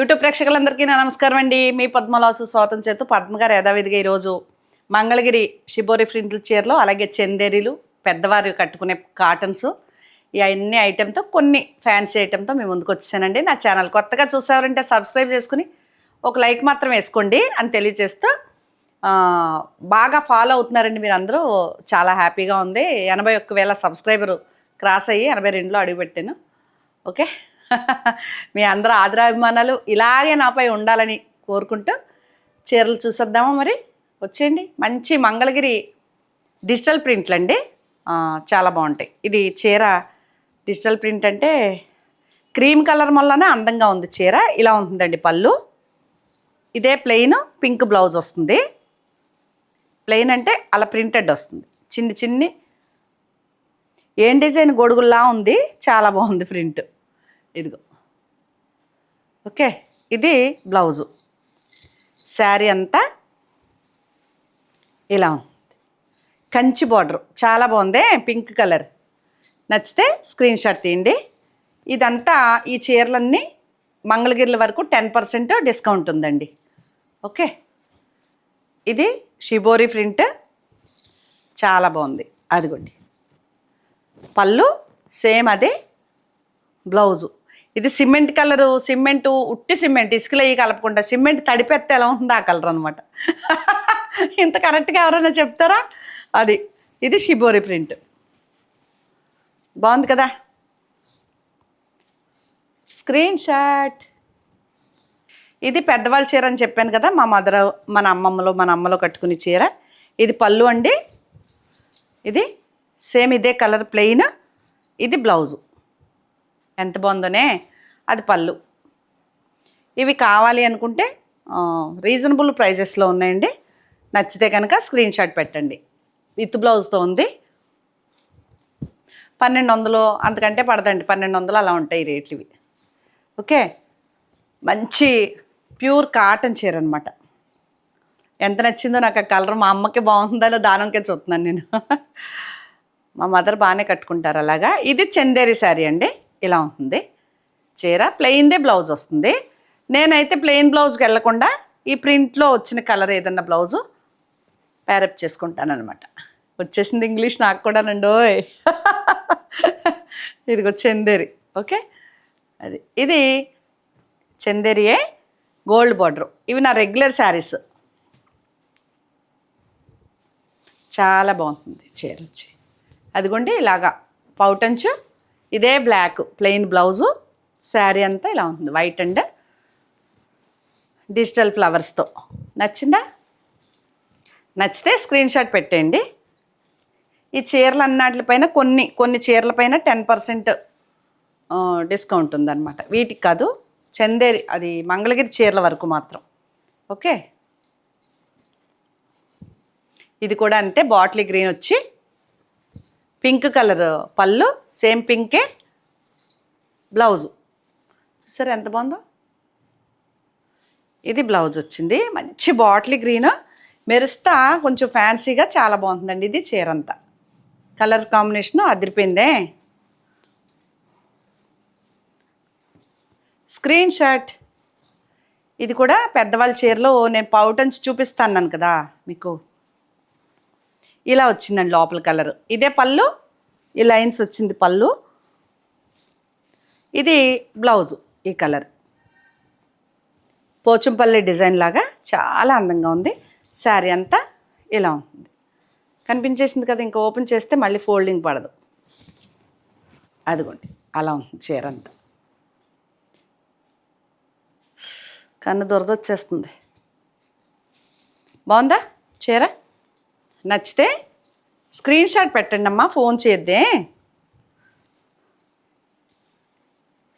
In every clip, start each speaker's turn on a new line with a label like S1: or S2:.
S1: YouTube ప్రేక్షకులందరికీ నా నమస్కారం అండి. మీ పద్మలాసు స్వాతం చేతు పద్మగారు యథావిధిగా ఈరోజు మంగళగిరి షిబోరి ప్రింట్ల చీరలు అలాగే చందేరీలు పెద్దవారు కట్టుకునే కాటన్స్ ఈ అన్ని ఐటెంతో కొన్ని ఫ్యాన్సీ ఐటెంతో మేము ముందుకు వచ్చేసానండి. నా ఛానల్ కొత్తగా చూసారంటే సబ్స్క్రైబ్ చేసుకుని ఒక లైక్ మాత్రం వేసుకోండి అని తెలియజేస్తూ బాగా ఫాలో అవుతున్నారండి మీరు అందరూ చాలా హ్యాపీగా ఉంది. ఎనభై ఒక్క వేల సబ్స్క్రైబర్ క్రాస్ అయ్యి ఎనభై రెండులో అడుగుపెట్టాను ఓకే? మీ అందరూ ఆదరాభిమానాలు ఇలాగే నాపై ఉండాలని కోరుకుంటూ చీరలు చూసేద్దామా మరి? వచ్చేయండి. మంచి మంగళగిరి డిజిటల్ ప్రింట్లు అండి. చాలా బాగుంటాయి. ఇది చీర డిజిటల్ ప్రింట్ అంటే క్రీమ్ కలర్ వల్లనే అందంగా ఉంది చీర. ఇలా ఉంటుందండి పళ్ళు. ఇదే ప్లెయిన్ పింక్ బ్లౌజ్ వస్తుంది. ప్లెయిన్ అంటే అలా ప్రింటెడ్ వస్తుంది. చిన్ని చిన్ని ఏం డిజైన్ గొడుగుల్లా ఉంది. చాలా బాగుంది ప్రింట్. ఇదిగో. ఓకే ఇది బ్లౌజు. శారీ అంతా ఇలా ఉంది. కంచి బార్డర్. చాలా బాగుంది పింక్ కలర్. నచ్చితే స్క్రీన్ షాట్ తీయండి. ఇదంతా ఈ చీరలన్నీ మంగళగిరిల వరకు టెన్ పర్సెంట్ డిస్కౌంట్ ఉందండి. ఓకే ఇది షిబోరి ప్రింట్. చాలా బాగుంది అదిగోండి. పళ్ళు సేమ్ అదే బ్లౌజు. ఇది సిమెంట్ కలరు సిమెంట్ ఉట్టి సిమెంట్ ఇసుకలో అయ్యి కలపకుండా సిమెంట్ తడిపెత్తే ఎలా ఉందో ఆ కలర్ అనమాట ఇంత కరెక్ట్గా ఎవరైనా చెప్తారా? అది ఇది షిబోరి ప్రింట్. బాగుంది కదా? Screen shot. ఇది పెద్దవాళ్ళ చీర అని చెప్పాను కదా మా మదర్ మన అమ్మమ్మలో మన అమ్మలో కట్టుకునే చీర. ఇది పళ్ళు అండి. ఇది సేమ్ ఇదే కలర్ ప్లెయిన్. ఇది బ్లౌజు. ఎంత బాగుందోనే? అది పళ్ళు. ఇవి కావాలి అనుకుంటే రీజనబుల్ ప్రైజెస్లో ఉన్నాయండి. నచ్చితే కనుక స్క్రీన్ షాట్ పెట్టండి. విత్ బ్లౌజ్తో ఉంది. పన్నెండు వందలు అంతకంటే పడదండి. పన్నెండు వందలు అలా ఉంటాయి రేట్లు ఇవి. ఓకే? మంచి ప్యూర్ కాటన్ చీర అనమాట ఎంత నచ్చిందో నాకు ఆ కలర్ మా అమ్మకి బాగుందో దానంకే చూస్తున్నాను నేను. మా మదర్ బాగానే కట్టుకుంటారు అలాగా. ఇది చందేరి శారీ అండి. ఇలా ఉంటుంది. చీర ప్లెయిన్దే బ్లౌజ్ వస్తుంది. నేనైతే ప్లెయిన్ బ్లౌజ్కి వెళ్ళకుండా ఈ ప్రింట్లో వచ్చిన కలర్ ఏదన్నా బ్లౌజు ప్యారప్ చేసుకుంటాను అనమాట వచ్చేసింది ఇంగ్లీష్ నాకు కూడా ఓయ్. ఇదిగో చందేరి ఓకే? అది ఇది చందేరియే గోల్డ్ బార్డర్ ఇవి నా రెగ్యులర్ శారీస్ చాలా బాగుంటుంది చీర వచ్చి. అదిగోండి ఇలాగా. పౌటంచు ఇదే బ్లాక్ ప్లెయిన్ బ్లౌజు శారీ అంతా ఇలా ఉంటుంది. వైట్ అండ్ డిజిటల్ ఫ్లవర్స్తో నచ్చిందా? నచ్చితే స్క్రీన్ షాట్ పెట్టేయండి. ఈ చీరలు అన్నిటిపైన కొన్ని కొన్ని చీరలపైన టెన్ పర్సెంట్ డిస్కౌంట్ ఉందన్నమాట. వీటికి కాదు చందేరి అది మంగళగిరి చీరల వరకు మాత్రం. ఓకే? ఇది కూడా అంతే బాటిల్ గ్రీన్ వచ్చి పింక్ కలర్ పళ్ళు సేమ్ పింకే బ్లౌజు. సరే ఎంత బాగుందో? ఇది బ్లౌజ్ వచ్చింది. మంచి బాటిల్ గ్రీన్. మెరుస్తా కొంచెం ఫ్యాన్సీగా చాలా బాగుంటుందండి ఇది చీర అంతా కలర్ కాంబినేషన్ అదిరిపోయిందే. Screen shot. ఇది కూడా పెద్దవాళ్ళ చీరలో నేను పౌటంచి చూపిస్తాను కదా మీకు. ఇలా వచ్చిందండి లోపల కలర్. ఇదే పళ్ళు ఈ లైన్స్ వచ్చింది పళ్ళు. ఇది బ్లౌజు ఈ కలర్. పోచంపల్లి డిజైన్ లాగా చాలా అందంగా ఉంది. శారీ అంతా ఇలా ఉంటుంది. కనిపించేసింది కదా ఇంకా ఓపెన్ చేస్తే మళ్ళీ ఫోల్డింగ్ పడదు. అదిగోండి అలా ఉంది చీర అంతా. కన్ను దొరదొచ్చేస్తుంది బాగుందా చీర? నచ్చితే స్క్రీన్ షాట్ పెట్టండి అమ్మా ఫోన్ చేద్దే.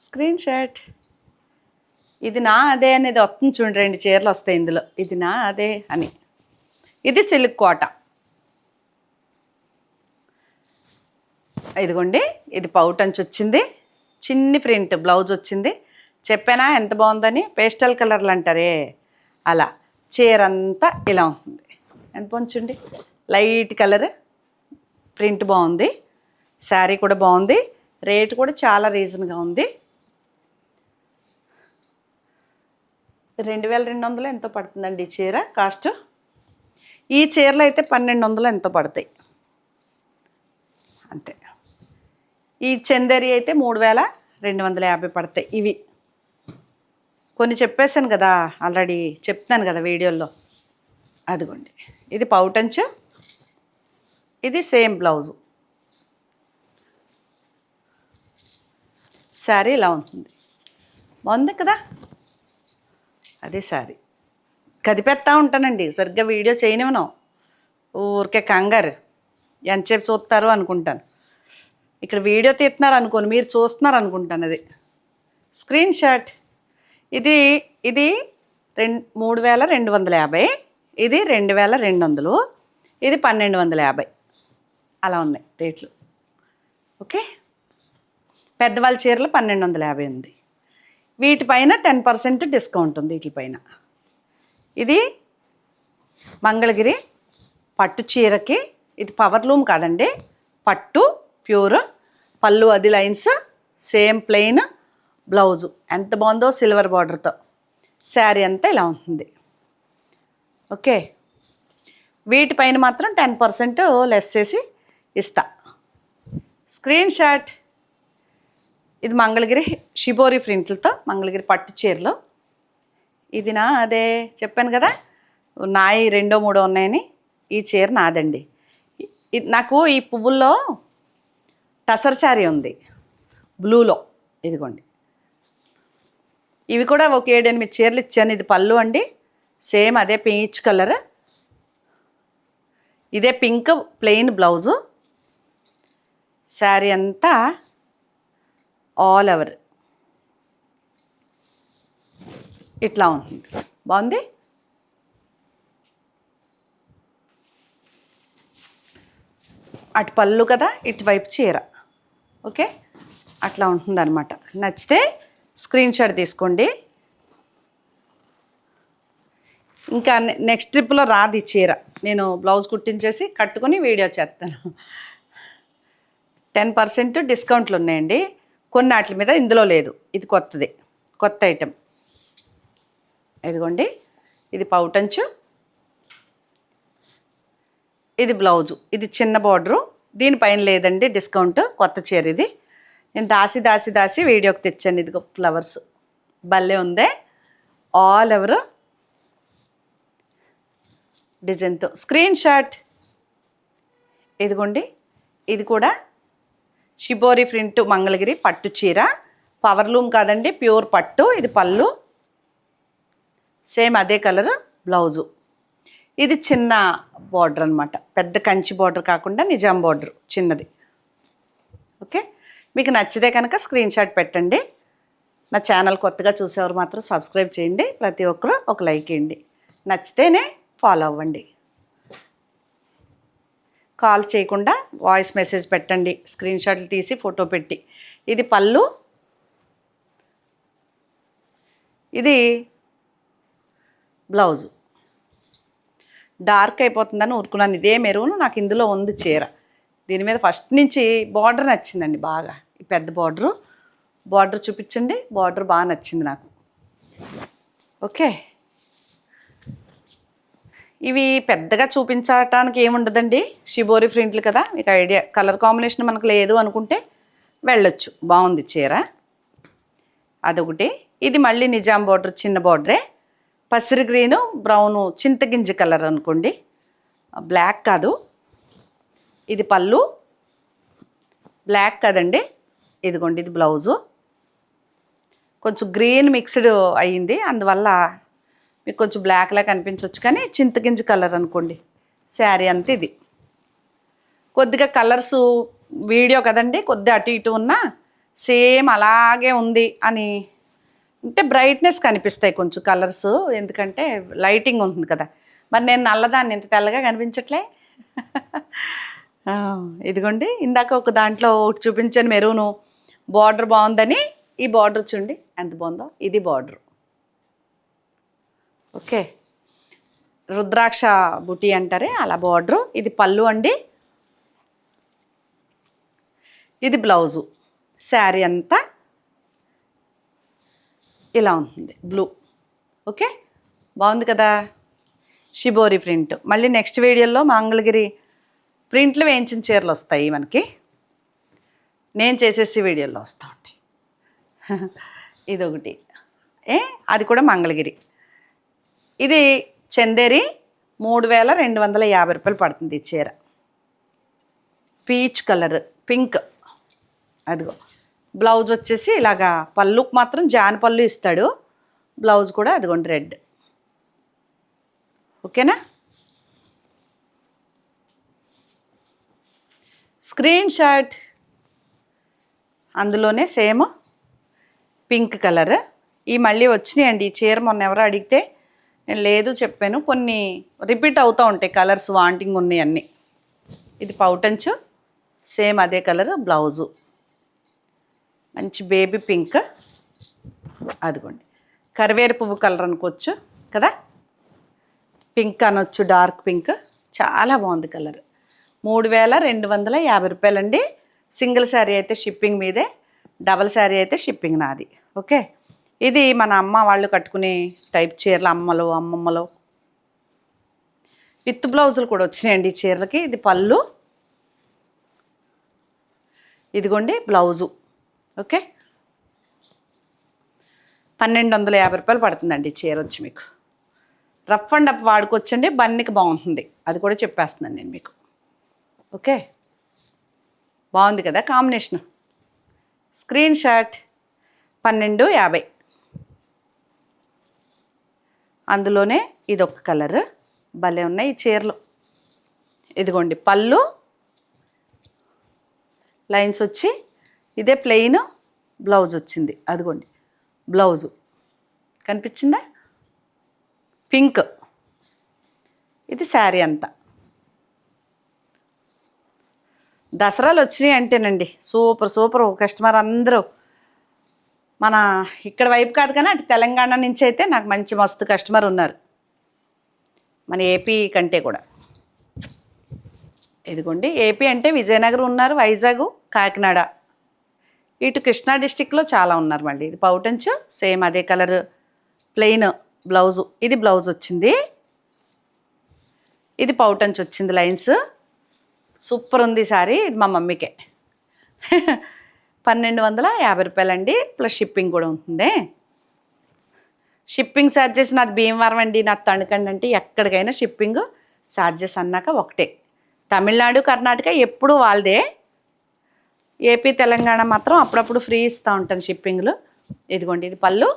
S1: Screen shot. ఇది నా అదే అనేది వస్తుంది చూడండి రెండు చీరలు వస్తాయి ఇందులో. ఇది నా అదే అని. ఇది సిల్క్ కోట. ఇదిగోండి ఇది పౌటంచ్ వచ్చింది. చిన్ని ప్రింట్ బ్లౌజ్ వచ్చింది. చెప్పానా ఎంత బాగుందని? పేస్టల్ కలర్లు అంటారే. అలా. చీర అంతా ఇలా ఉంటుంది. ఎంత పొంచండి లైట్ కలర్ ప్రింట్ బాగుంది. శారీ కూడా బాగుంది. రేట్ కూడా చాలా రీజన్గా ఉంది. రెండు వేల రెండు వందలు ఎంతో పడుతుందండి ఈ చీర కాస్ట్. ఈ చీరలు అయితే పన్నెండు వందలు ఎంతో పడతాయి. అంతే. ఈ చందేరి అయితే మూడు వేల రెండు వందల యాభై పడతాయి ఇవి. కొన్ని చెప్పేశాను కదా ఆల్రెడీ చెప్తాను కదా వీడియోలో అదిగోండి. ఇది పౌటంచు. ఇది సేమ్ బ్లౌజు. శారీ ఇలా ఉంటుంది. బాగుంది కదా? అదే శారీ. కదిపేస్తూ ఉంటానండి. సరిగ్గా వీడియో చేయనివ్వను. ఊరికే కంగారు. ఎంతసేపు చూస్తారు అనుకుంటాను. ఇక్కడ వీడియో తీస్తున్నారు అనుకోను. మీరు చూస్తున్నారు అనుకుంటాను అది. Screen shot. ఇది ఇది రెండు మూడు వేల రెండు వందల యాభై. ఇది రెండు వేల రెండు వందలు. ఇది పన్నెండు వందల యాభై. అలా ఉన్నాయి రేట్లు. ఓకే? పెద్దవాళ్ళ చీరలు పన్నెండు వందల యాభై ఉంది. వీటిపైన టెన్ పర్సెంట్ డిస్కౌంట్ ఉంది వీటిపైన ఇది మంగళగిరి పట్టు చీరకి ఇది పవర్ లూమ్ కాదండి పట్టు ప్యూర్ పళ్ళు అది లైన్స్ సేమ్ ప్లెయిన్ బ్లౌజు. ఎంత బాగుందో సిల్వర్ బార్డర్తో. శారీ అంతా ఇలా ఉంటుంది. ఓకే? వీటిపైన మాత్రం టెన్ పర్సెంట్ లెస్ చేసి ఇస్తా. స్క్రీన్ షాట్ ఇది మంగళగిరి షిబోరి ప్రింట్లతో మంగళగిరి పట్టు చీరలు. ఇది నా అదే చెప్పాను కదా నాయి రెండో మూడో ఉన్నాయని ఈ చీర నాదండి. ఇది నాకు ఈ పువ్వుల్లో టసర్ శారీ ఉంది బ్లూలో ఇదిగోండి. ఇవి కూడా ఒక ఏడెనిమిది చీరలు ఇచ్చాను ఇది పళ్ళు అండి సేమ్ అదే పీచ్ కలర్. ఇదే పింక్ ప్లెయిన్ బ్లౌజు. శారీ అంతా ఆల్ ఓవర్. ఇట్లా ఉంటుంది. బాగుంది? అటు పళ్ళు కదా ఇటువైపు చీర. ఓకే? అట్లా ఉంటుందన్నమాట. నచ్చితే స్క్రీన్ షాట్ తీసుకోండి. ఇంకా నెక్స్ట్ ట్రిప్లో రాదు చీర. నేను బ్లౌజ్ కుట్టించేసి కట్టుకొని వీడియో చేస్తాను. టెన్ పర్సెంట్ డిస్కౌంట్లు ఉన్నాయండి కొన్ని వాటి మీద ఇందులో లేదు. ఇది కొత్తది. కొత్త ఐటెం. ఇదిగోండి. ఇది పౌటంచు. ఇది బ్లౌజు. ఇది చిన్న బార్డరు. దీనిపైన లేదండి డిస్కౌంట్. కొత్త చీర ఇది. నేను దాసి దాసి దాసి వీడియోకి తెచ్చాను. ఇదిగో ఫ్లవర్స్. భలే ఉందే. ఆల్ ఎవరు డిజైన్తో. Screen shot. ఇదిగోండి. ఇది కూడా షిబోరి ప్రింట్ మంగళగిరి పట్టు చీర. పవర్ లూమ్ కాదండి ప్యూర్ పట్టు. ఇది పళ్ళు. సేమ్ అదే కలర్ బ్లౌజు ఇది చిన్న బార్డర్ అనమాట పెద్ద కంచి బార్డర్ కాకుండా నిజాం బార్డర్ చిన్నది. ఓకే? మీకు నచ్చితే కనుక స్క్రీన్ షాట్ పెట్టండి. నా ఛానల్ కొత్తగా చూసేవారు మాత్రం సబ్స్క్రైబ్ చేయండి. ప్రతి ఒక్కరూ ఒక లైక్ ఇవ్వండి. నచ్చితేనే ఫాలో అవ్వండి. కాల్ చేయకుండా వాయిస్ మెసేజ్ పెట్టండి. స్క్రీన్ షాట్లు తీసి ఫోటో పెట్టి. ఇది పళ్ళు. ఇది బ్లౌజు. డార్క్ అయిపోతుందని ఊరుకున్నాను. ఇదే మెరుగును నాకు ఇందులో ఉంది చీర. దీని మీద ఫస్ట్ నుంచి బార్డర్ నచ్చిందండి బాగా. ఈ పెద్ద బార్డరు. బార్డర్ చూపించండి. బార్డర్ బాగా నచ్చింది నాకు. ఓకే. ఇవి పెద్దగా చూపించటానికి ఏముండదండి. షిబోరి ప్రింట్లు కదా. మీకు ఐడియా కలర్ కాంబినేషన్ మనకు లేదు అనుకుంటే వెళ్ళొచ్చు. బాగుంది చీర. అదొకటి. ఇది మళ్ళీ నిజాం బార్డర్ చిన్న బార్డరే పసిరి గ్రీను బ్రౌను చింతగింజ కలర్ అనుకోండి. బ్లాక్ కాదు. ఇది పళ్ళు. బ్లాక్ కదండి. ఇదిగోండి ఇది బ్లౌజు కొంచెం గ్రీన్ మిక్స్డ్ అయ్యింది. అందువల్ల మీకు కొంచెం బ్లాక్లా కనిపించవచ్చు కానీ చింతగింజ కలర్ అనుకోండి. శారీ అంత ఇది. కొద్దిగా కలర్స్ వీడియో కదండి కొద్దిగా అటు ఇటు ఉన్నా సేమ్ అలాగే ఉంది అని అంటే బ్రైట్నెస్ కనిపిస్తాయి కొంచెం కలర్స్ ఎందుకంటే లైటింగ్ ఉంటుంది కదా. మరి నేను నల్లదాన్ని ఇంత తెల్లగా కనిపించట్లే? ఇదిగోండి. ఇందాక ఒక దాంట్లో ఒకటి చూపించాను మెరూను. బార్డర్ బాగుందని. ఈ బార్డర్ చూడండి. ఎంత బాగుందో? ఇది బార్డర్ ఓకే. రుద్రాక్ష బుటీ అంటారే అలా బార్డరు. ఇది పళ్ళు అండి. ఇది బ్లౌజు. శారీ అంతా ఇలా ఉంటుంది. బ్లూ. ఓకే? బాగుంది కదా? Shibori print. మళ్ళీ నెక్స్ట్ వీడియోలో మంగళగిరి ప్రింట్లు వేయించిన చీరలు వస్తాయి మనకి. నేను చేసేసి వీడియోలో వస్తూ ఉంటాయి. ఇదొకటి. ఏ? అది కూడా మంగళగిరి. ఇది చందేరి మూడు వేల రెండు వందల యాభై రూపాయలు పడుతుంది ఈ చీర. Peach colour pink. అదిగో. బ్లౌజ్ వచ్చేసి ఇలాగా పళ్ళుకు మాత్రం జాన్ పళ్ళు ఇస్తాడు. బ్లౌజ్ కూడా అదిగోండి రెడ్. ఓకేనా? Screen shot. అందులోనే సేమ్ పింక్ కలర్. ఈ మళ్ళీ వచ్చినాయండి. ఈ చీర మొన్న ఎవరో అడిగితే నేను లేదు చెప్పాను. కొన్ని రిపీట్ అవుతూ ఉంటాయి కలర్స్ వాంటింగ్ ఉన్నాయి అన్నీ. ఇది పౌటంచు సేమ్ అదే కలర్ బ్లౌజు. మంచి బేబీ పింక్. అదిగోండి. కరివేరు పువ్వు కలర్ అనుకోవచ్చు కదా? పింక్ అనొచ్చు డార్క్ పింక్. చాలా బాగుంది కలర్. మూడు వేల రెండు వందల యాభై రూపాయలండి. సింగిల్ శారీ అయితే షిప్పింగ్ మీదే డబల్ శారీ అయితే షిప్పింగ్ నాది. ఓకే? ఇది మన అమ్మ వాళ్ళు కట్టుకునే టైప్ చీరలు అమ్మలు అమ్మమ్మలు. విత్ బ్లౌజులు కూడా వచ్చినాయండి ఈ చీరలకి. ఇది పళ్ళు. ఇదిగోండి బ్లౌజు. ఓకే? పన్నెండు వందల యాభై రూపాయలు పడుతుందండి చీర వచ్చి మీకు. రఫ్ అండ్ అప్ వాడుకొచ్చండి బన్నీకి బాగుంటుంది. అది కూడా చెప్పేస్తున్నాను నేను మీకు. ఓకే? బాగుంది కదా కాంబినేషన్. స్క్రీన్ షాట్ పన్నెండు యాభై. అందులోనే ఇది ఒక కలర్. భలే ఉన్నాయి ఈ చీరలు. ఇదిగోండి పళ్ళు. లైన్స్ వచ్చి ఇదే ప్లెయిన్ బ్లౌజ్ వచ్చింది. అదిగోండి బ్లౌజు. కనిపించిందా? పింక్. ఇది శారీ అంతా. దసరాలు వచ్చినాయి అంటేనండి. Super super. కస్టమర్ అందరూ మన ఇక్కడ వైపు కాదు కానీ అటు తెలంగాణ నుంచి అయితే నాకు మంచి మస్తు కస్టమర్ ఉన్నారు. మన ఏపీ కంటే కూడా. ఇదిగోండి ఏపీ అంటే విజయనగరం ఉన్నారు వైజాగ్ కాకినాడ. ఇటు కృష్ణా డిస్టిక్లో చాలా ఉన్నారు మళ్ళీ. ఇది పౌటంచ్ సేమ్ అదే కలర్ ప్లెయిన్ బ్లౌజు. ఇది బ్లౌజ్ వచ్చింది. ఇది పౌటంచ్ వచ్చింది లైన్స్. సూపర్ ఉంది సారీ ఇది మా మమ్మీకే. పన్నెండు వందల యాభై రూపాయలండి. ప్లస్ షిప్పింగ్ కూడా ఉంటుంది. షిప్పింగ్ ఛార్జెస్ నాది భీమవరం అండి. నాది తణుకండి అంటే ఎక్కడికైనా షిప్పింగ్ ఛార్జెస్ అన్నాక ఒకటే. తమిళనాడు కర్ణాటక ఎప్పుడు వాళ్ళదే. ఏపీ తెలంగాణ మాత్రం అప్పుడప్పుడు ఫ్రీ ఇస్తూ ఉంటాను షిప్పింగ్లు ఇదిగోండి ఇది పళ్ళు.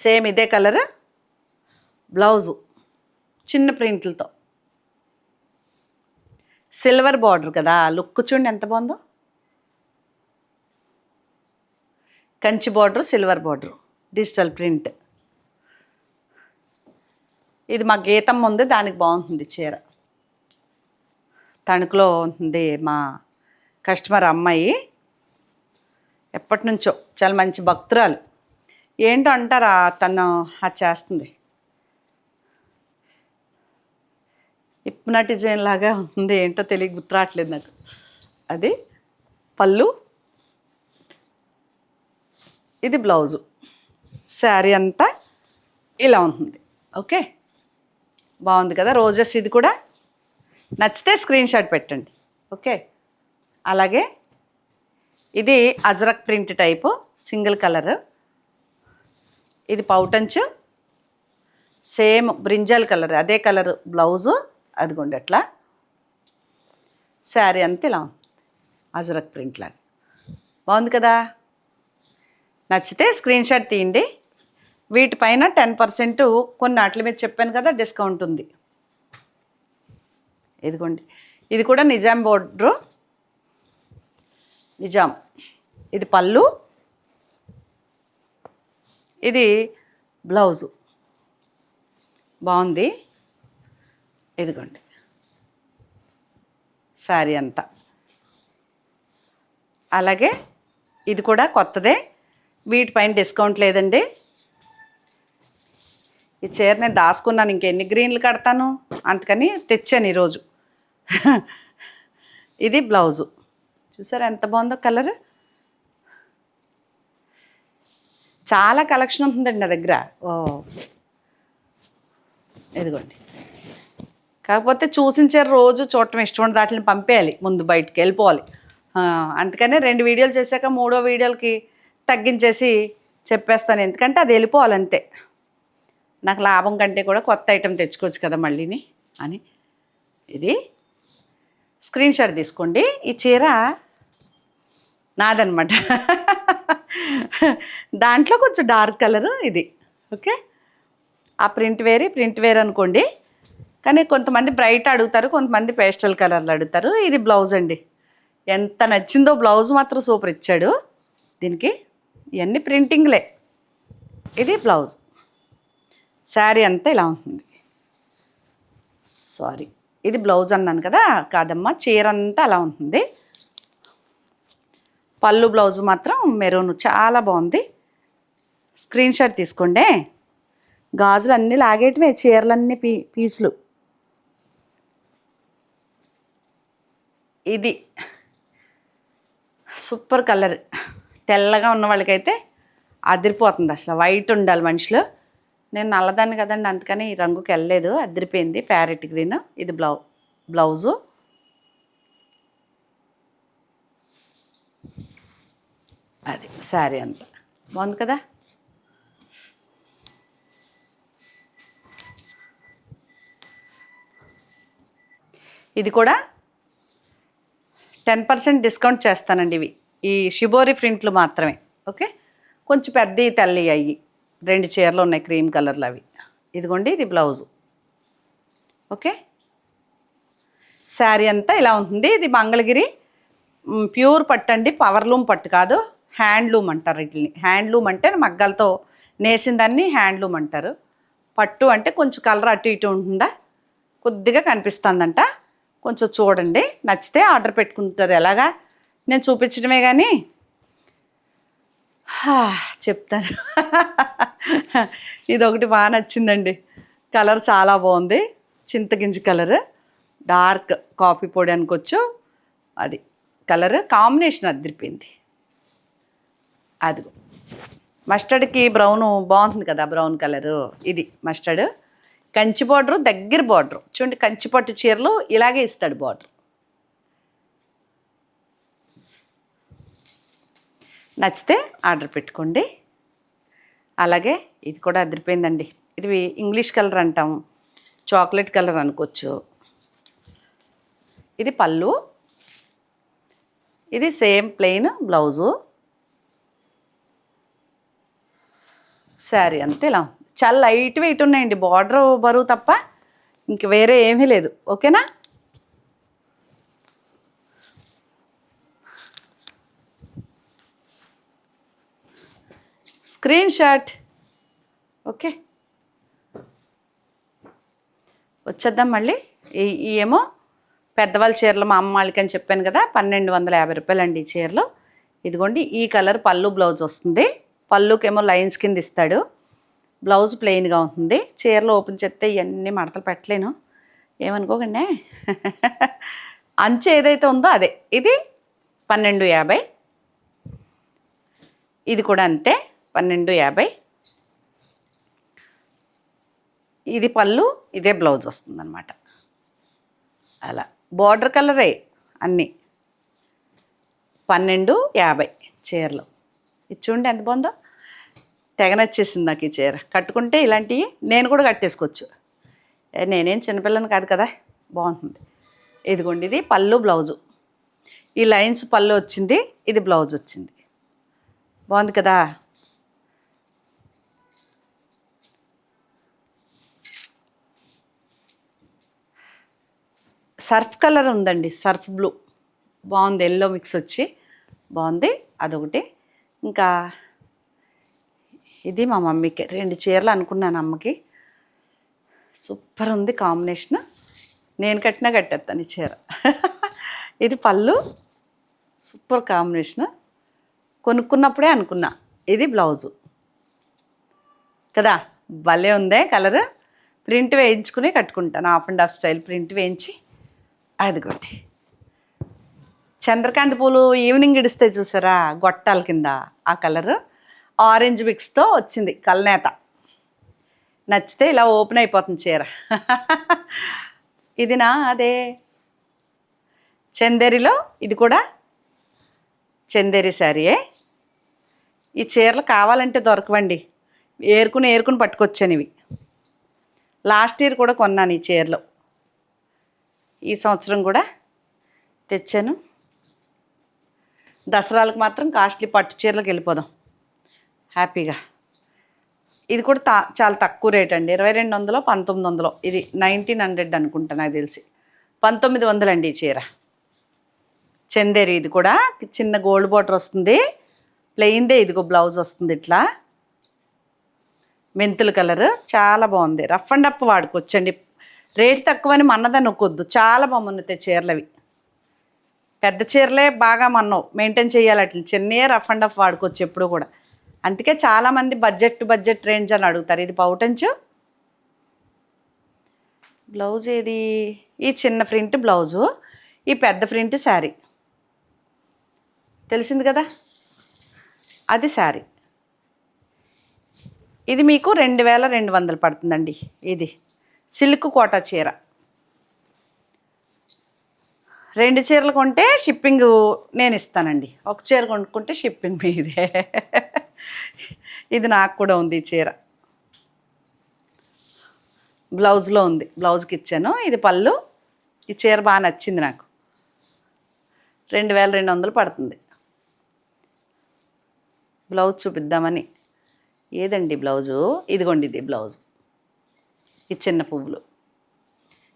S1: సేమ్ ఇదే కలర్ బ్లౌజు చిన్న ప్రింట్లతో సిల్వర్ బార్డర్ కదా. లుక్ చూడండి ఎంత బాగుందో. Kanchi border silver border digital print. ఇది మా గీతం ఉంది దానికి బాగుంటుంది చీర. తణుకులో ఉంది మా కస్టమర్ అమ్మాయి. ఎప్పటి నుంచో చాలా మంచి భక్తురాలు. ఏంటో అంటారా తను? అది చేస్తుంది. హిప్నటిజన్ లాగా ఉంది ఏంటో తెలియ గుర్తురావట్లేదు నాకు. అది పళ్ళు. ఇది బ్లౌజు. శారీ అంతా ఇలా ఉంటుంది. ఓకే? బాగుంది కదా? రోజెస్ ఇది కూడా. నచ్చితే స్క్రీన్ షాట్ పెట్టండి. ఓకే? అలాగే ఇది ajrak print type single colour. ఇది పౌటంచు. సేమ్ బ్రింజాల్ కలర్ అదే కలర్ బ్లౌజు. అదిగోండి అట్లా. శారీ అంతా ఇలా ఉంది అజరక్ ప్రింట్ లాగా. బాగుంది కదా? నచ్చితే స్క్రీన్ షాట్ తీయండి. వీటిపైన టెన్ పర్సెంట్ కొన్ని వాటి మీద చెప్పాను కదా డిస్కౌంట్ ఉంది. ఇదిగోండి. ఇది కూడా నిజాం బోర్డరు నిజాం. ఇది పళ్ళు. ఇది బ్లౌజు బాగుంది. ఇదిగోండి. శారీ అంతా. అలాగే ఇది కూడా కొత్తదే. వీటిపైన డిస్కౌంట్ లేదండి. ఈ చీర నేను దాచుకున్నాను ఇంకెన్ని గ్రీన్లు కడతాను? అందుకని తెచ్చాను ఈరోజు. ఇది బ్లౌజు. చూసారు ఎంత బాగుందో కలర్? చాలా కలెక్షన్ ఉంటుందండి నా దగ్గర. ఓ. ఇదిగోండి. కాకపోతే చూసిన చీర రోజు చూడటం ఇష్టం ఉండదు వాటిని పంపేయాలి ముందు బయటికి వెళ్ళిపోవాలి. అందుకనే రెండు వీడియోలు చేశాక మూడో వీడియోలకి తగ్గించేసి చెప్పేస్తాను. ఎందుకంటే అది వెళ్ళిపోవాలి అంతే నాకు లాభం కంటే కూడా కొత్త ఐటెం తెచ్చుకోవచ్చు కదా మళ్ళీని అని. ఇది స్క్రీన్ షాట్ తీసుకోండి. ఈ చీర నాదనమాట దాంట్లో కొంచెం డార్క్ కలర్ ఇది. ఓకే ఆ ప్రింట్ వేరే ప్రింట్ వేర్ అనుకోండి. కానీ కొంతమంది బ్రైట్ అడుగుతారు కొంతమంది పేస్టల్ కలర్లు అడుగుతారు. ఇది బ్లౌజ్ అండి. ఎంత నచ్చిందో బ్లౌజ్ మాత్రం సూపర్ ఇచ్చాడు. దీనికి ఇవన్నీ ప్రింటింగ్లే. ఇది బ్లౌజ్. శారీ అంతా ఇలా ఉంటుంది. సారీ. ఇది బ్లౌజ్ అన్నాను కదా కాదమ్మా చీర అంతా అలా ఉంటుంది. పళ్ళు బ్లౌజ్ మాత్రం మెరూన్ చాలా బాగుంది. స్క్రీన్ షాట్ తీసుకోండి. గాజులు అన్నీ లాగేటివే చీరలన్నీ పీ పీసులు. ఇది. Super colour. తెల్లగా ఉన్న వాళ్ళకైతే అదిరిపోతుంది అసలు. వైట్ ఉండాలి మనుషులు. నేను నల్లదాన్ని కదండి అందుకని ఈ రంగుకి వెళ్ళలేదు. అదిరిపోయింది ప్యారెట్ గ్రీన్ ఇది బ్లౌ బ్లౌజు. అది శారీ అంతా. బాగుంది కదా? ఇది కూడా టెన్ పర్సెంట్ డిస్కౌంట్ చేస్తానండి ఇవి. ఈ షిబోరి ప్రింట్లు మాత్రమే ఓకే? కొంచెం పెద్ద తెల్లి అయ్యి రెండు చీరలు ఉన్నాయి క్రీమ్ కలర్లు అవి. ఇదిగోండి ఇది బ్లౌజు. ఓకే? శారీ అంతా ఇలా ఉంటుంది. ఇది మంగళగిరి ప్యూర్ పట్టు అండి పవర్లూమ్ పట్టు కాదు హ్యాండ్లూమ్ అంటారు వీటిని. హ్యాండ్లూమ్ అంటే మగ్గలతో నేసిన దాన్ని హ్యాండ్లూమ్ అంటారు. పట్టు అంటే కొంచెం కలర్ అటు ఇటు ఉంటుందా? కొద్దిగా కనిపిస్తుందంట. కొంచెం చూడండి నచ్చితే ఆర్డర్ పెట్టుకుంటారు. ఎలాగా? నేను చూపించడమే కానీ హా, చెప్తాను. ఇది ఒకటి బాగా నచ్చిందండి. కలర్ చాలా బాగుంది చింతగింజ కలర్. డార్క్ కాఫీ పొడి అనుకోవచ్చు. అది కలర్. కాంబినేషన్ అదిరిపోయింది. అదిగో. మస్టర్డ్కి బ్రౌన్ బాగుంటుంది కదా బ్రౌన్ కలరు. ఇది మస్టర్డ్. కంచి బార్డరు దగ్గర బార్డరు. చూడండి కంచి పట్టు చీరలు ఇలాగే ఇస్తాడు బార్డర్. నచ్చితే ఆర్డర్ పెట్టుకోండి. అలాగే ఇది కూడా అదిరిపోయిందండి. ఇది ఇంగ్లీష్ కలర్ అంటాం. చాక్లెట్ కలర్ అనుకోవచ్చు. ఇది పళ్ళు. ఇది సేమ్ ప్లెయిన్ బ్లౌజు. శారీ అంతే ఇలా. చాలా లైట్ వెయిట్ ఉన్నాయండి. బార్డర్ బరువు తప్ప ఇంక వేరే ఏమీ లేదు. ఓకేనా? Screen shot. ఓకే. వచ్చేద్దాం మళ్ళీ. ఈ ఏమో పెద్దవాళ్ళ చీరలు మా అమ్మ వాళ్ళకి అని చెప్పాను కదా పన్నెండు వందల యాభై రూపాయలు అండి ఈ చీరలు. ఇదిగోండి ఈ కలర్ పళ్ళు బ్లౌజ్ వస్తుంది. పళ్ళుకేమో లైన్స్ కింద ఇస్తాడు. బ్లౌజ్ ప్లెయిన్గా ఉంటుంది. చీరలు ఓపెన్ చేస్తే ఇవన్నీ మడతలు పెట్టలేను. ఏమనుకోకండి. అంచు ఏదైతే ఉందో అదే. ఇది పన్నెండు యాభై. ఇది కూడా అంతే. పన్నెండు యాభై. ఇది పళ్ళు ఇదే బ్లౌజ్ వస్తుందన్నమాట. అలా. బార్డర్ కలరే అన్నీ. పన్నెండు యాభై చీరలు. ఇది చూడండి ఎంత బాగుందో. తెగ నచ్చేసింది నాకు ఈ చీర. కట్టుకుంటే ఇలాంటివి నేను కూడా కట్టేసుకోవచ్చు. నేనేం చిన్నపిల్లని కాదు కదా. బాగుంటుంది. ఇదిగోండి ఇది పళ్ళు బ్లౌజు. ఈ లైన్స్ పళ్ళు వచ్చింది ఇది బ్లౌజ్ వచ్చింది. బాగుంది కదా. సర్ఫ్ కలర్ ఉందండి సర్ఫ్ బ్లూ. బాగుంది ఎల్లో మిక్స్ వచ్చి. బాగుంది అదొకటి. ఇంకా ఇది మా మమ్మీకి రెండు చీరలు అనుకున్నాను అమ్మకి. సూపర్ ఉంది కాంబినేషన్. నేను కట్టినా కట్టేస్తాను ఈ చీర. ఇది పళ్ళు. Super combination. కొనుక్కున్నప్పుడే అనుకున్నా ఇది బ్లౌజు. కదా భలే ఉందే కలర్. ప్రింట్ వేయించుకుని కట్టుకుంటాను half and half style print వేయించి. అదిగోటి చంద్రకాంతి పూలు ఈవినింగ్ ఇడిస్తే చూసారా? గొట్టాల కింద ఆ కలరు. ఆరెంజ్ మిక్స్తో వచ్చింది కల్నేత. నచ్చితే ఇలా ఓపెన్ అయిపోతుంది చీర. ఇది నా అదే? చందేరిలో ఇది కూడా చందేరి శారీయే. ఈ చీరలు కావాలంటే దొరకవండి. ఏరుకుని ఏరుకుని పట్టుకొచ్చాను ఇవి. లాస్ట్ ఇయర్ కూడా కొన్నాను ఈ చీరలు. ఈ సంవత్సరం కూడా తెచ్చాను. దసరాలకు మాత్రం కాస్ట్లీ పట్టు చీరలకు వెళ్ళిపోదాం. హ్యాపీగా. ఇది కూడా తా చాలా తక్కువ రేట్ అండి. ఇరవై రెండు వందలు పంతొమ్మిది వందలు. ఇది నైన్టీన్ హండ్రెడ్ అనుకుంటా నాకు తెలిసి. పంతొమ్మిది వందలు అండి ఈ చీర. చందేరి ఇది కూడా. చిన్న గోల్డ్ బాటర్ వస్తుంది. ప్లెయిన్దే ఇదిగో బ్లౌజ్ వస్తుంది ఇట్లా. మెంతుల కలర్. చాలా బాగుంది. రఫ్ అండ్ అప్ వాడుకోవచ్చండి. రేట్ తక్కువని మన్నదని నొక్కొద్దు. చాలా బాగున్నాయి చీరలు అవి పెద్ద చీరలే బాగా మన్నవు. మెయింటైన్ చేయాలి అట్లా. చిన్నయే రఫ్ అండ్ అఫ్ వాడుకోవచ్చు ఎప్పుడు కూడా. అందుకే చాలామంది బడ్జెట్ బడ్జెట్ రేంజ్ అని అడుగుతారు. ఇది పౌటంచు బ్లౌజ్ ఏది? ఈ చిన్న ప్రింట్ బ్లౌజు ఈ పెద్ద ప్రింట్ శారీ తెలిసింది కదా? అది శారీ ఇది మీకు రెండు వేల రెండు వందలు పడుతుందండి. ఇది. సిల్క్ కోటా చీర. రెండు చీరలు కొంటే షిప్పింగ్ నేను ఇస్తానండి. ఒక చీర కొనుక్కుంటే షిప్పింగ్ మీదే. ఇది నాకు కూడా ఉంది ఈ చీర. బ్లౌజ్లో ఉంది. బ్లౌజ్కి ఇచ్చాను. ఇది పళ్ళు. ఈ చీర బాగా నచ్చింది నాకు. రెండు వేల రెండు వందలు పడుతుంది. బ్లౌజ్ చూపిద్దామని. ఏదండి బ్లౌజు? ఇదిగోండి ఇది బ్లౌజ్. ఈ చిన్న పువ్వులు.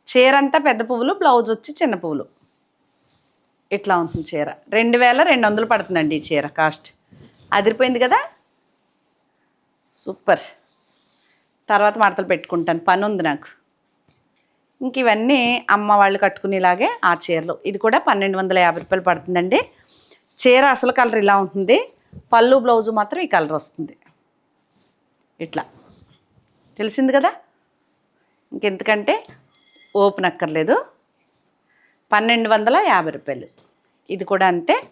S1: చీర అంతా పెద్ద పువ్వులు బ్లౌజ్ వచ్చి చిన్న పువ్వులు. ఇట్లా ఉంటుంది చీర. రెండు వేల రెండు వందలు పడుతుందండి ఈ చీర కాస్ట్. అదిరిపోయింది కదా? సూపర్. తర్వాత మడతలు పెట్టుకుంటాను. పని ఉంది నాకు. ఇంక ఇవన్నీ అమ్మ వాళ్ళు కట్టుకునేలాగే ఆ చీరలు. ఇది కూడా పన్నెండు వందల యాభై రూపాయలు పడుతుందండి. చీర అసలు కలర్ ఇలా ఉంటుంది. పళ్ళు బ్లౌజు మాత్రం ఈ కలర్ వస్తుంది. ఇట్లా. తెలిసింది కదా? ఇంకెందుకంటే ఓపెన్ అక్కర్లేదు. పన్నెండు వందల యాభై రూపాయలు. ఇది కూడా అంతే.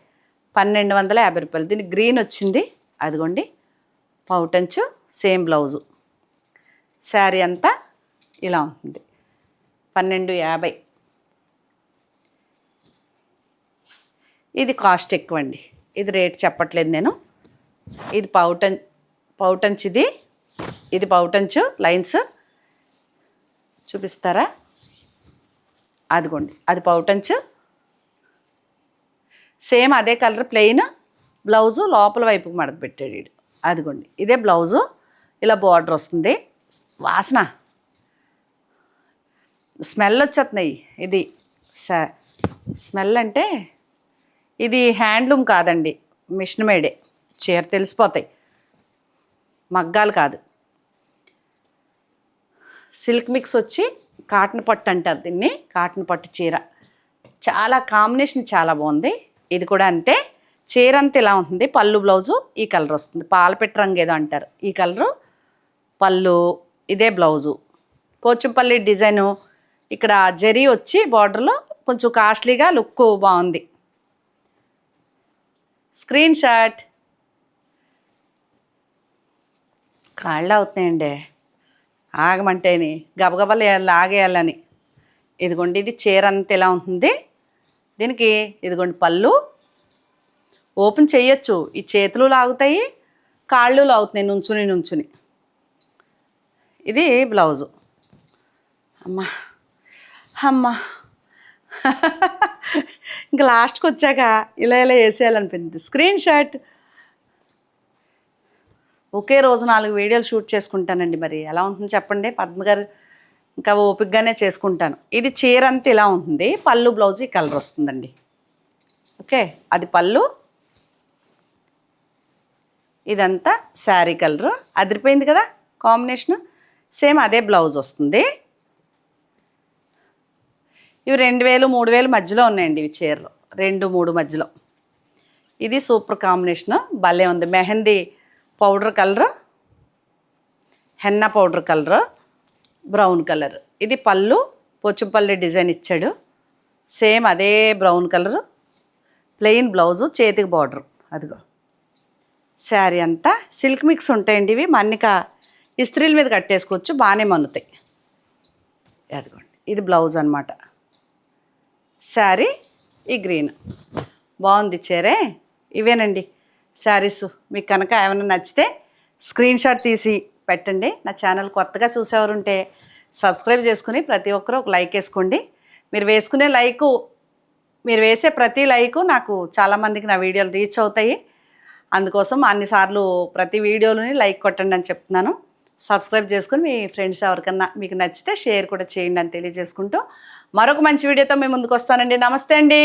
S1: పన్నెండు వందల యాభై రూపాయలు. దీనికి గ్రీన్ వచ్చింది. అదిగోండి. పౌటంచు సేమ్ బ్లౌజు. శారీ అంతా ఇలా ఉంటుంది. పన్నెండు యాభై. ఇది కాస్ట్ ఎక్కువ అండి. ఇది రేట్ చెప్పట్లేదు నేను. ఇది పౌటన్ పౌటంచ్ ఇది ఇది పౌటంచు లైన్స్. చూపిస్తారా? అదిగోండి అది పౌటంచు సేమ్ అదే కలర్ ప్లెయిన్ బ్లౌజు లోపల వైపుకి మడత పెట్టాడు వీడు అదిగోండి ఇదే బ్లౌజు ఇలా బార్డర్ వస్తుంది. వాసన. స్మెల్ వచ్చేస్తున్నాయి ఇది. స్మెల్ అంటే ఇది హ్యాండ్లూమ్ కాదండి మిషన్ మేడే. చీర తెలిసిపోతాయి. మగ్గాలు కాదు. సిల్క్ మిక్స్ వచ్చి కాటన్ పట్టు అంటారు దీన్ని కాటన్ పట్టు చీర. చాలా కాంబినేషన్ చాలా బాగుంది. ఇది కూడా అంతే. చీర అంతా ఇలా ఉంటుంది. పళ్ళు బ్లౌజు ఈ కలర్ వస్తుంది. పాలపెట్టు రంగు ఏదో అంటారు. ఈ కలరు పళ్ళు ఇదే బ్లౌజు. పోచంపల్లి డిజైను ఇక్కడ జరీ వచ్చి బార్డర్లో కొంచెం కాస్ట్లీగా లుక్ బాగుంది. స్క్రీన్ షాట్ కాళ్ళు అవుతున్నాయండి. ఆగమంటేని గబగబలు లాగేయాలని. ఇదిగోండి ఇది చీర అంతా ఇలా ఉంటుంది? దీనికి ఇదిగోండి పళ్ళు. ఓపెన్ చేయొచ్చు. ఈ చేతులు లాగుతాయి కాళ్ళు లాగుతున్నాయి నుంచుని నుంచుని. ఇది బ్లౌజు. అమ్మా అమ్మా. ఇంకా లాస్ట్కి వచ్చాక ఇలా ఇలా వేసేయాలనిపించింది స్క్రీన్ షాట్ ఒకే రోజు నాలుగు వీడియోలు షూట్ చేసుకుంటానండి మరి. ఎలా ఉంటుంది చెప్పండి? పద్మ గారు ఇంకా ఓపికగానే చేసుకుంటాను. ఇది చీర అంతా ఇలా ఉంటుంది. పళ్ళు బ్లౌజ్ ఈ కలర్ వస్తుందండి. ఓకే? అది పళ్ళు. ఇదంతా శారీ కలర్. అదిరిపోయింది కదా కాంబినేషన్. సేమ్ అదే బ్లౌజ్ వస్తుంది. ఇవి రెండు వేలు మూడు వేలు మధ్యలో ఉన్నాయండి ఇవి చీరలు. రెండు మూడు మధ్యలో. ఇది సూపర్ కాంబినేషన్. భలే ఉంది. Mehndi powder colour henna powder colour brown colour. ఇది పళ్ళు పోచుపల్లి డిజైన్ ఇచ్చాడు. సేమ్ అదే బ్రౌన్ కలర్ ప్లెయిన్ బ్లౌజు చేతికి బార్డర్. అదిగో. శారీ అంతా సిల్క్ మిక్స్ ఉంటాయండి ఇవి. మన్నిక ఇస్త్రీల మీద కట్టేసుకోవచ్చు బాగానే మన్నుతాయి. అదిగోండి. ఇది బ్లౌజ్ అనమాట శారీ ఈ గ్రీన్. బాగుంది చీరే. ఇవేనండి. శారీస్ మీకు కనుక ఏమైనా నచ్చితే స్క్రీన్ షాట్ తీసి పెట్టండి. నా ఛానల్ కొత్తగా చూసేవారుంటే సబ్స్క్రైబ్ చేసుకుని ప్రతి ఒక్కరూ ఒక లైక్ వేసుకోండి. మీరు వేసుకునే లైకు మీరు వేసే ప్రతి లైకు నాకు చాలామందికి నా వీడియోలు రీచ్ అవుతాయి. అందుకోసం అన్నిసార్లు ప్రతి వీడియోలోని లైక్ కొట్టండి అని చెప్తున్నాను. సబ్స్క్రైబ్ చేసుకుని మీ ఫ్రెండ్స్ ఎవరికన్నా మీకు నచ్చితే షేర్ కూడా చేయండి అని తెలియజేసుకుంటూ మరొక మంచి వీడియోతో మేము ముందుకు వస్తానండి. నమస్తే అండి.